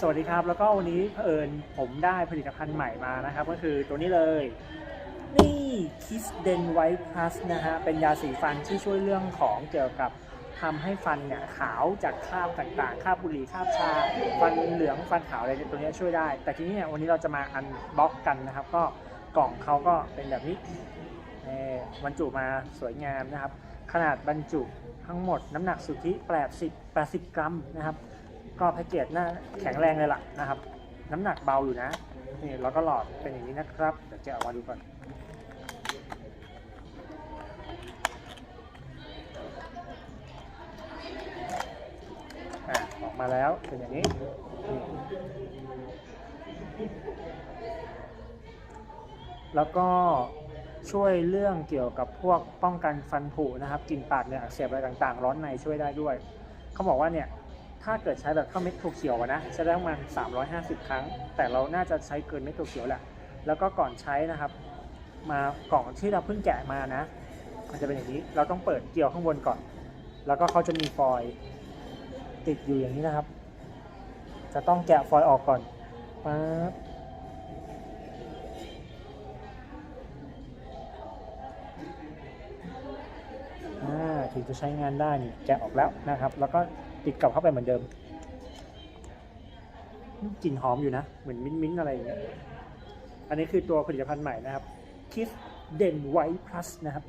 สวัสดีครับ แล้วก็วันนี้เผอิญผมได้ผลิตภัณฑ์ใหม่มานะครับ ก็คือตัวนี้เลย นี่ Kiss Den White Plus นะฮะเป็นยาสีฟันที่ช่วยเรื่องของเกี่ยวกับทำให้ฟันเนี่ยขาวจากคราบต่างๆคราบบุหรี่คราบชา ฟันเหลืองฟันขาวอะไรตัวนี้ช่วยได้ แต่ทีนี้เนี่ยวันนี้เราจะมาอันบ็อกกันนะครับ ก็กล่องเขาก็เป็นแบบนี้บรรจุมาสวยงามนะครับ ขนาดบรรจุทั้งหมดน้ำหนักสุทธิ 80 80 กรัมนะครับ ก็แพ็กเกจน่าแข็งแรงเลยล่ะนะครับ น้ำหนักเบาอยู่นะนี่แล้วก็หลอดเป็นอย่างนี้นะครับ เดี๋ยวจะเอามาดูก่อนออกมาแล้วเป็นอย่างนี้แล้วก็ช่วยเรื่องเกี่ยวกับพวกป้องกันฟันผุนะครับ กินปากเนี่ยอักเสบอะไรต่างๆ ร้อนในช่วยได้ด้วย เขาบอกว่าเนี่ย ถ้าเกิดใช้แบบเข้าเม็ดถั่วเขียวอะนะใช้ได้ประมาณ350 ครั้ง แต่เราน่าจะใช้เกินเม็ดถั่วเขียวแหละแล้วก็ก่อนใช้นะครับ มากล่องที่เราเพิ่งแกะมานะ มันจะเป็นอย่างนี้เราต้องเปิดเกลียวข้างบนก่อน แล้วก็เขาจะมีฟอยล์ติดอยู่อย่างนี้นะครับ จะต้องแกะฟอยล์ออกก่อนปั๊บถึงจะใช้งานได้นี่แกะออกแล้วนะครับ แล้วก็ ติดกลับเข้าไปเหมือนเดิมกลิ่นหอมอยู่นะ เหมือนมิ้นท์ๆอะไรอย่างเงี้ย อันนี้คือตัวผลิตภัณฑ์ใหม่นะครับ Kiss Den White Plus นะครับ